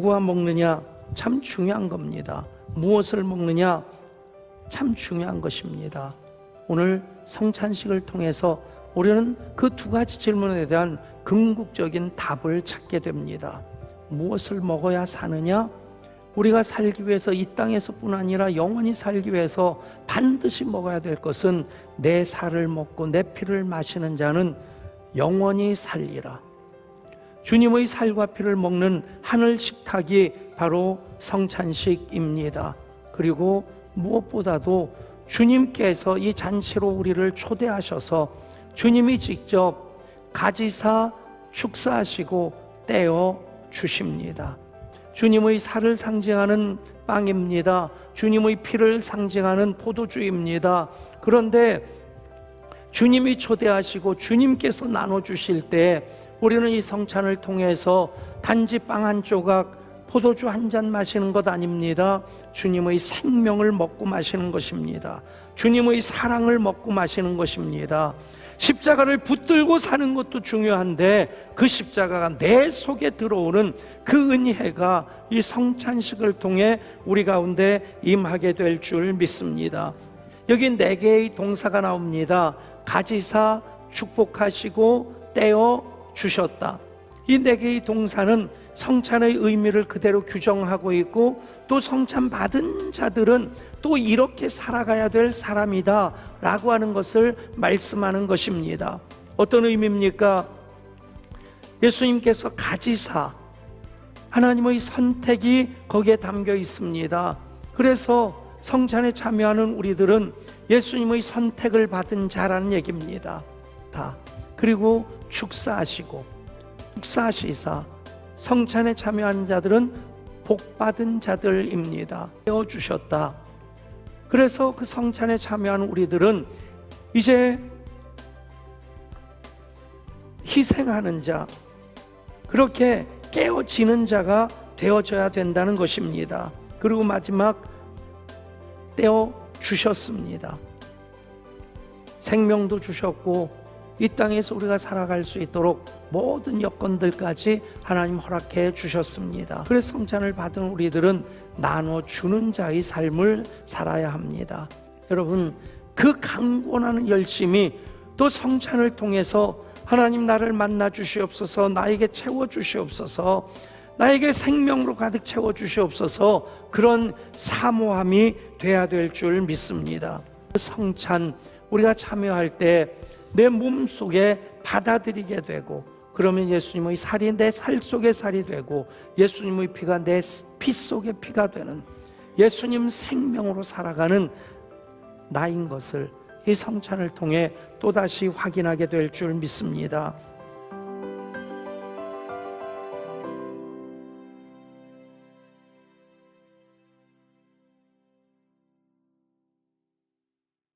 누구와 먹느냐 참 중요한 겁니다. 무엇을 먹느냐 참 중요한 것입니다. 오늘 성찬식을 통해서 우리는 그 두 가지 질문에 대한 궁극적인 답을 찾게 됩니다. 무엇을 먹어야 사느냐? 우리가 살기 위해서 이 땅에서뿐 아니라 영원히 살기 위해서 반드시 먹어야 될 것은 내 살을 먹고 내 피를 마시는 자는 영원히 살리라. 주님의 살과 피를 먹는 하늘 식탁이 바로 성찬식입니다. 그리고 무엇보다도 주님께서 이 잔치로 우리를 초대하셔서 주님이 직접 가지사 축사하시고 떼어 주십니다. 주님의 살을 상징하는 빵입니다. 주님의 피를 상징하는 포도주입니다. 그런데 주님이 초대하시고 주님께서 나눠주실 때 우리는 이 성찬을 통해서 단지 빵 한 조각 포도주 한 잔 마시는 것 아닙니다. 주님의 생명을 먹고 마시는 것입니다. 주님의 사랑을 먹고 마시는 것입니다. 십자가를 붙들고 사는 것도 중요한데 그 십자가가 내 속에 들어오는 그 은혜가 이 성찬식을 통해 우리 가운데 임하게 될 줄 믿습니다. 여기 네 개의 동사가 나옵니다. 가지사 축복하시고 떼어 주셨다. 이 네 개의 동사는 성찬의 의미를 그대로 규정하고 있고 또 성찬 받은 자들은 또 이렇게 살아가야 될 사람이다 라고 하는 것을 말씀하는 것입니다. 어떤 의미입니까? 예수님께서 가지사 하나님의 선택이 거기에 담겨 있습니다. 그래서 성찬에 참여하는 우리들은 예수님의 선택을 받은 자라는 얘기입니다. 다. 그리고 축사하시고 축사하시사 성찬에 참여하는 자들은 복 받은 자들입니다. 떼어 주셨다. 그래서 그 성찬에 참여하는 우리들은 이제 희생하는 자, 그렇게 깨어지는 자가 되어져야 된다는 것입니다. 그리고 마지막 떼어 주셨습니다. 생명도 주셨고 이 땅에서 우리가 살아갈 수 있도록 모든 여건들까지 하나님 허락해 주셨습니다. 그래서 성찬을 받은 우리들은 나눠 주는 자의 삶을 살아야 합니다. 여러분 그 강권하는 열심이 또 성찬을 통해서 하나님 나를 만나 주시옵소서 나에게 채워 주시옵소서 나에게 생명으로 가득 채워 주시옵소서 그런 사모함이 돼야 될 줄 믿습니다. 성찬 우리가 참여할 때 내 몸 속에 받아들이게 되고 그러면 예수님의 살이 내 살 속에 살이 되고 예수님의 피가 내 피 속에 피가 되는 예수님 생명으로 살아가는 나인 것을 이 성찬을 통해 또다시 확인하게 될 줄 믿습니다.